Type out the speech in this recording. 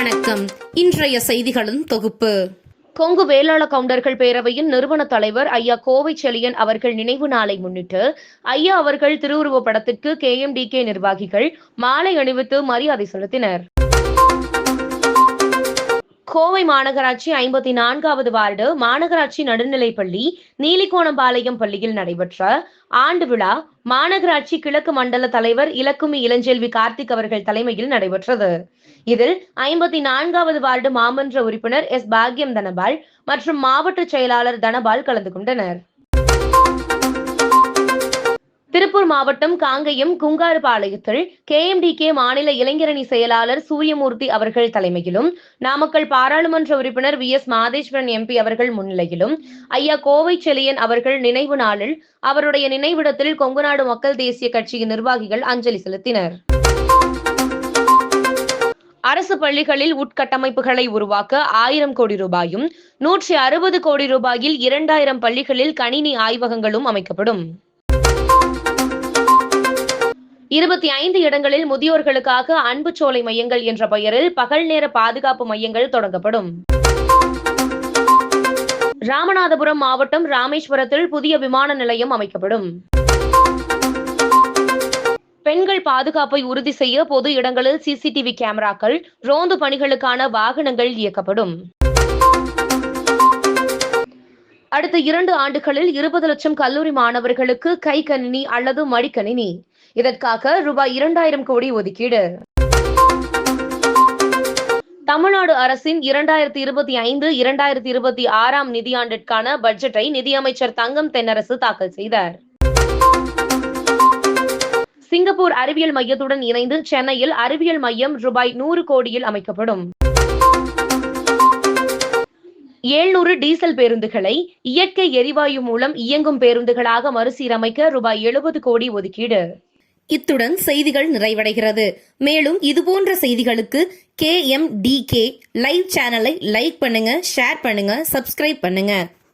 வணக்கம். இன்றைய செய்திகளின் தொகுப்பு. கொங்கு வேளாள கவுண்டர்கள் பேரவையின் நிறுவன தலைவர் ஐயா கோவை செழியன் அவர்கள் நினைவு நாளை முன்னிட்டு ஐயா அவர்கள் திருவுருவ படத்திற்கு கே எம்டி கே நிர்வாகிகள் மாலை அணிவித்து மரியாதை செலுத்தினர். கோவை மாநகராட்சி ஐம்பத்தி நான்காவது வார்டு மாநகராட்சி நடுநிலைப்பள்ளி நீலிகோணம்பாளையம் பள்ளியில் நடைபெற்ற ஆண்டு விழா மாநகராட்சி கிழக்கு மண்டல தலைவர் இலக்குமி இளஞ்செல்வி கார்த்திக் அவர்கள் தலைமையில் நடைபெற்றது. இதில் ஐம்பத்தி நான்காவது வார்டு மாமன்ற உறுப்பினர் எஸ் பாக்யம் தனபால் மற்றும் மாவட்ட செயலாளர் தனபால் கலந்து கொண்டனர். திருப்பூர் மாவட்டம் காங்கயம் குங்காறுபாளையத்தில் கேஎம்டிகே மாநில இளைஞரணி செயலாளர் சூரியமூர்த்தி அவர்கள் தலைமையிலும் நாமக்கல் பாராளுமன்ற உறுப்பினர் வி எஸ் மாதேஸ்வரன் எம்பி அவர்கள் முன்னிலையிலும் ஐயா கோவை செலியன் அவர்கள் நினைவு நாளில் அவருடைய நினைவிடத்தில் கொங்குநாடு மக்கள் தேசிய கட்சியின் நிர்வாகிகள் அஞ்சலி செலுத்தினர். அரசு பள்ளிகளில் உட்கட்டமைப்புகளை உருவாக்க ஆயிரம் கோடி ரூபாயும் நூற்றி அறுபது கோடி ரூபாயில் இரண்டாயிரம் பள்ளிகளில் கணினி ஆய்வகங்களும் அமைக்கப்படும். இருபத்தி ஐந்து இடங்களில் முதியோர்களுக்காக அன்பு சோலை மையங்கள் என்ற பெயரில் பகல் நேர பாதுகாப்பு மையங்கள் தொடங்கப்படும். ராமநாதபுரம் மாவட்டம் ராமேஸ்வரத்தில் புதிய விமான நிலையம் அமைக்கப்படும். பெண்கள் பாதுகாப்பை உறுதி செய்ய பொது இடங்களில் சிசிடிவி கேமராக்கள் ரோந்து பணிகளுக்கான வாகனங்கள் இயக்கப்படும். அடுத்த இரண்டு ஆண்டுகளில் இருபது லட்சம் கல்லூரி மாணவர்களுக்கு கை கணினி அல்லது மடிக்கணினி. இதற்காக ரூபாய் இரண்டாயிரம் கோடி ஒதுக்கீடு. தமிழ்நாடு அரசின் இரண்டாயிரத்தி இருபத்தி ஐந்து இரண்டாயிரத்தி இருபத்தி ஆறாம் நிதியாண்டிற்கான பட்ஜெட்டை நிதியமைச்சர் தங்கம் தென்னரசு தாக்கல் செய்தார். சிங்கப்பூர் அறிவியல் மையத்துடன் இணைந்து சென்னையில் அறிவியல் மையம் ரூபாய் நூறு கோடியில் அமைக்கப்படும். இருநூறு டீசல் பேருந்துகளை இயற்கை எரிவாயு மூலம் இயங்கும் பேருந்துகளாக மறுசீரமைக்க ரூபாய் எழுபது கோடி ஒதுக்கீடு. இத்துடன் செய்திகள் நிறைவடைகிறது. மேலும் இதுபோன்ற செய்திகளுக்கு K M D K live சேனலை லைக் பண்ணுங்க ஷேர் பண்ணுங்க சப்ஸ்கிரைப் பண்ணுங்க.